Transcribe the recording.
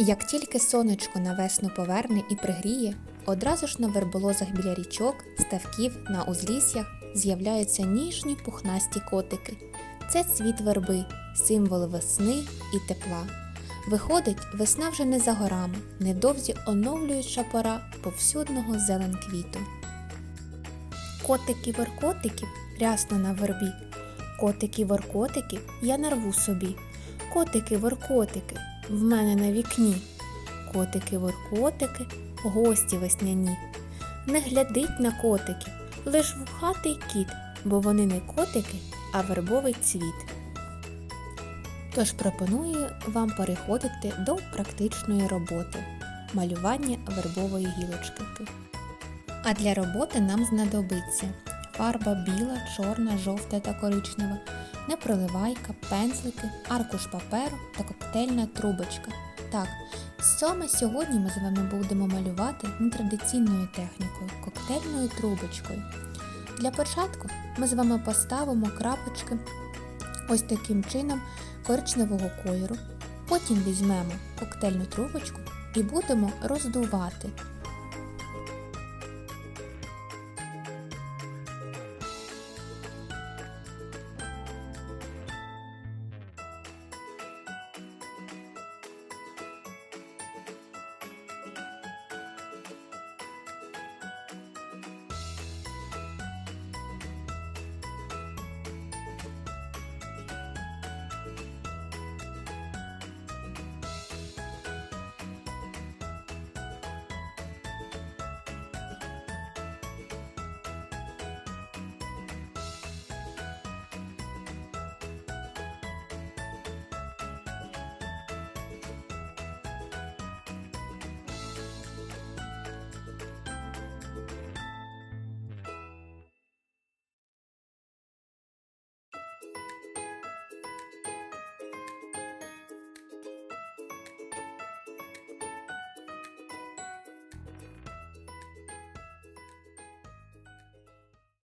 Як тільки сонечко на весну поверне і пригріє, одразу ж на верболозах біля річок, ставків, на узліссях з'являються ніжні пухнасті котики. Це цвіт верби, символ весни і тепла. Виходить, весна вже не за горами, невдовзі оновлююча пора повсюдного зелен квіту. Котиків воркотиків рясно на вербі. Котики воркотики я нарву собі. Котики воркотики в мене на вікні. Котики воркотики гості весняні. Не глядить на котиків, лиш вухатий кіт, бо вони не котики, а вербовий цвіт. Тож пропоную вам переходити до практичної роботи малювання вербової гілочки. А для роботи нам знадобиться фарба біла, чорна, жовта та коричнева, непроливайка, пензлики, аркуш паперу та коктейльна трубочка. Так, саме сьогодні ми з вами будемо малювати нетрадиційною технікою коктейльною трубочкою. Для початку ми з вами поставимо крапочки ось таким чином коричневого кольору. Потім візьмемо коктейльну трубочку і будемо роздувати